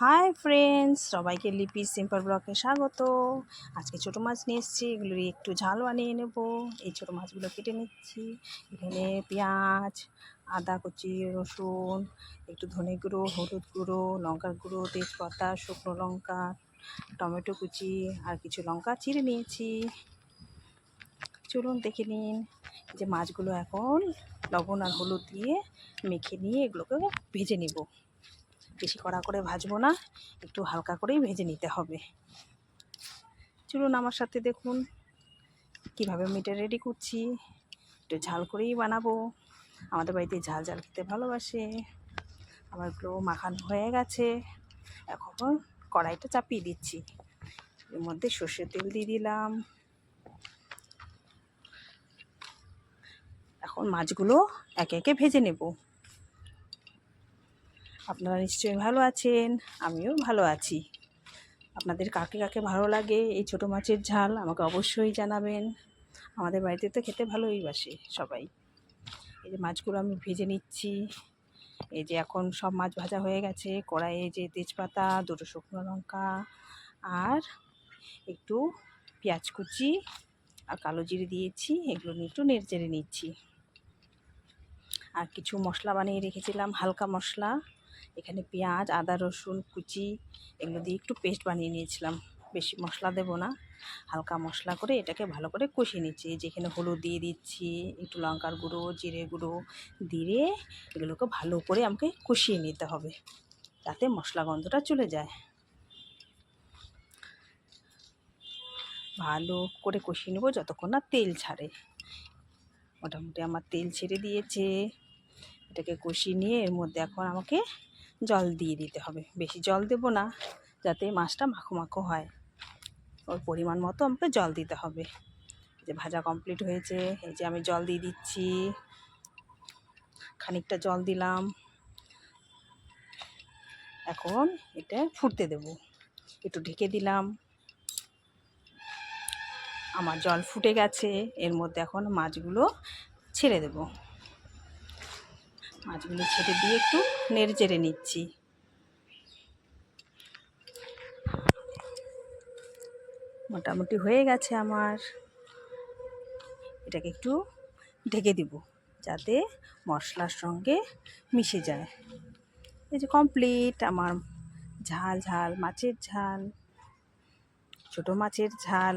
Hi friends সবাইকে লিপি simple ব্লকে স্বাগত। আজকে ছোটো মাছ নিয়ে এসেছি, এগুলো একটু ঝাল বানিয়ে নেব। এই ছোটো মাছগুলো কেটে নিচ্ছি। এখানে পেঁয়াজ, আদা, কুচি, রসুন, একটু ধনে গুঁড়ো, হলুদ গুঁড়ো, লঙ্কার গুঁড়ো, তেজপাতা, শুকনো লঙ্কা, টমেটো কুচি আর কিছু লঙ্কা চিড়ে নিয়েছি। চলুন দেখে নিন যে মাছগুলো এখন লবণ আর হলুদ দিয়ে মেখে নিয়ে এগুলোকে ভেজে নিব। বেশি কড়া করে ভাজবো না, একটু হালকা করেই ভেজে নিতে হবে। চলুন আমার সাথে দেখুন কীভাবে মিটে রেডি করছি। একটু ঝাল করেই বানাবো। আমাদের বাড়িতে ঝাল ঝাল খেতে ভালোবাসে। আমার আমারগুলো মাখানো হয়ে গেছে। এখন কড়াইটা চাপিয়ে দিচ্ছি। এর মধ্যে সর্ষের তেল দিয়ে দিলাম। এখন মাছগুলো একে একে ভেজে নেব। আপনারা নিশ্চয়ই ভালো আছেন, আমিও ভালো আছি। আপনাদের কাকে কাকে ভালো লাগে, এই ছোটো মাছের ঝাল আমাকে অবশ্যই জানাবেন। আমাদের বাড়িতে তো খেতে ভালোই বাসে সবাই। এই যে মাছগুলো আমি ভেজে নিচ্ছি। এই যে এখন সব মাছ ভাজা হয়ে গেছে। কড়াইয়ে যে তেজপাতা, দুটো শুকনো লঙ্কা আর একটু পেঁয়াজ কুচি আর কালো জিরে দিয়েছি। এগুলো নিয়ে একটু নেড়ে নিচ্ছি। আর কিছু মশলা বানিয়ে রেখেছিলাম, হালকা মশলা। এখানে পেঁয়াজ, আদা, রসুন, কুচি এগুলো দিয়ে একটু পেস্ট বানিয়ে নিয়েছিলাম। বেশি মশলা দেব না। হালকা মশলা করে এটাকে ভালো করে কষিয়ে নিচ্ছি। যেখানে হলুদ দিয়ে দিচ্ছি, একটু লঙ্কার গুঁড়ো, জিরে গুঁড়ো দিয়ে এগুলোকে ভালো করে আমাকে কষিয়ে নিতে হবে যাতে মশলা গন্ধটা চলে যায়। ভালো করে কষিয়ে নেব যতক্ষণ না তেল ছাড়ে। মোটামুটি আমার তেল ছেড়ে দিয়েছে। এটাকে কষিয়ে নিয়ে এর মধ্যে এখন আমাকে জল দিয়ে দিতে হবে। বেশি জল দেব না, যাতে মাছটা মাখো মাখো হয়। ওর পরিমাণ মতো আমাকে জল দিতে হবে। যে ভাজা কমপ্লিট হয়েছে, এই যে আমি জল দিয়ে দিচ্ছি। খানিকটা জল দিলাম। এখন এটা ফুটতে দেব। একটু ঢেকে দিলাম। আমার জল ফুটে গেছে, এর মধ্যে এখন মাছগুলো ছেড়ে দেব। মাছগুলো ছেড়ে দিয়ে একটু নেড়ে চেড়ে নিচ্ছি। মোটামুটি হয়ে গেছে আমার। এটাকে একটু ঢেকে দিব যাতে মশলার সঙ্গে মিশে যায়। এই যে কমপ্লিট আমার ঝাল ঝাল, মাছের ঝাল, ছোটো মাছের ঝাল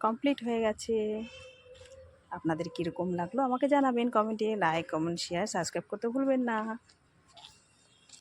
কমপ্লিট হয়ে গেছে। আপনাদের কীরকম লাগল আমাকে জানাবেন কমেন্টে লাইক কমেন্ট শেয়ার সাবস্ক্রাইব করতে ভুলবেন না।